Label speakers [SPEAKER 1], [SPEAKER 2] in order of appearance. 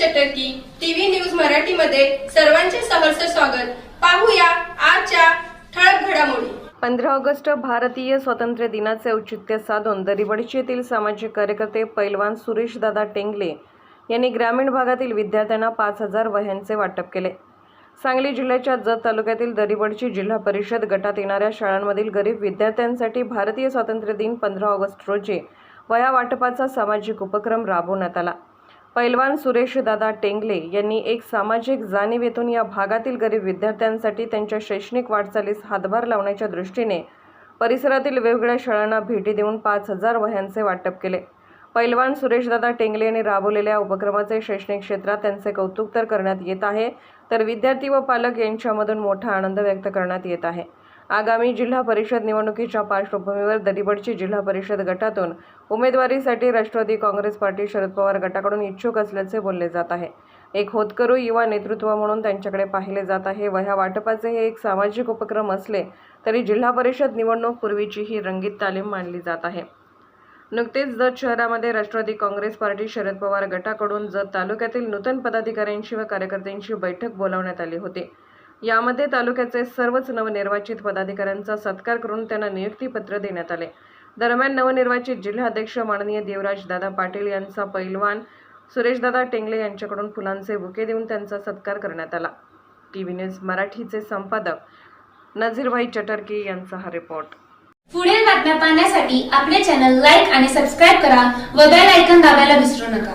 [SPEAKER 1] चटर्की TV news मराठीमध्ये सर्वांचे सहर्ष स्वागत. पाहूया आजच्या ठळक घडामोडी.
[SPEAKER 2] पंधरा ऑगस्ट भारतीय स्वातंत्र्य दिनाचे औचित्य साधून दरिबडची येथील सामाजिक कार्यकर्ते पैलवान सुरेश दादा टेंगले यांनी ग्रामीण भागातील विद्यार्थ्यांना पाच हजार वह्यांचे वाटप केले. सांगली जिल्ह्याच्या जत तालुक्यातील दरिबडची जिल्हा परिषद गटात येणाऱ्या शाळांमधील गरीब विद्यार्थ्यांसाठी भारतीय स्वातंत्र्य दिन पंधरा ऑगस्ट रोजी. वह्या वाटपाचा सामाजिक उपक्रम राबवण्यात आला. पैलवान सुरेशदादा टेंगले यांनी एक सामाजिक जाणीवेतून या भागातील गरीब विद्यार्थ्यांसाठी त्यांच्या शैक्षणिक वाटचालीस हातभार लावण्याच्या दृष्टीने परिसरातील वेगवेगळ्या शाळांना भेटी देऊन पाच हजार वह्यांचे वाटप केले. पैलवान सुरेशदादा टेंगले यांनी राबवलेल्या उपक्रमाचे शैक्षणिक क्षेत्रात त्यांचे कौतुक तर करण्यात येत आहे तर विद्यार्थी व पालक यांच्यामधून मोठा आनंद व्यक्त करण्यात येत आहे. आगामी जिल्हा परिषद निवडणुकीच्या पार्श्वभूमीवर दरिबडची जिल्हा परिषद गटातून उमेदवारीसाठी राष्ट्रवादी काँग्रेस पार्टी शरद पवार गटाकडून इच्छुक असल्याचे बोलले जात आहे. एक होतकरू युवा नेतृत्व म्हणून त्यांच्याकडे पाहिले जात आहे व ह्या वाटपाचे हे एक सामाजिक उपक्रम असले तरी जिल्हा परिषद निवडणूक पूर्वीची ही रंगीत तालीम मानली जात आहे. नुकतेच जत शहरामध्ये राष्ट्रवादी काँग्रेस पार्टी शरद पवार गटाकडून जत तालुक्यातील नूतन पदाधिकाऱ्यांशी व कार्यकर्त्यांची बैठक बोलावण्यात आली होती. यामध्ये तालुक्याचे सर्वच नवनिर्वाचित पदाधिकाऱ्यांचा सत्कार करून त्यांना नियुक्तीपत्र देण्यात आले. दरम्यान नवनिर्वाचित जिल्हाध्यक्ष माननीय देवराज दादा पाटील यांचा पैलवान सुरेशदादा टेंगले यांच्याकडून फुलांचे बुके देऊन त्यांचा सत्कार करण्यात आला. टी व्ही न्यूज मराठीचे संपादक नझीरभाई चटर्की यांचा हा रिपोर्ट.
[SPEAKER 3] पुढील बातम्या पाहण्यासाठी आपले चॅनल लाईक आणि सबस्क्राईब करा व बेल ऐकॉन दाबायला विसरू नका.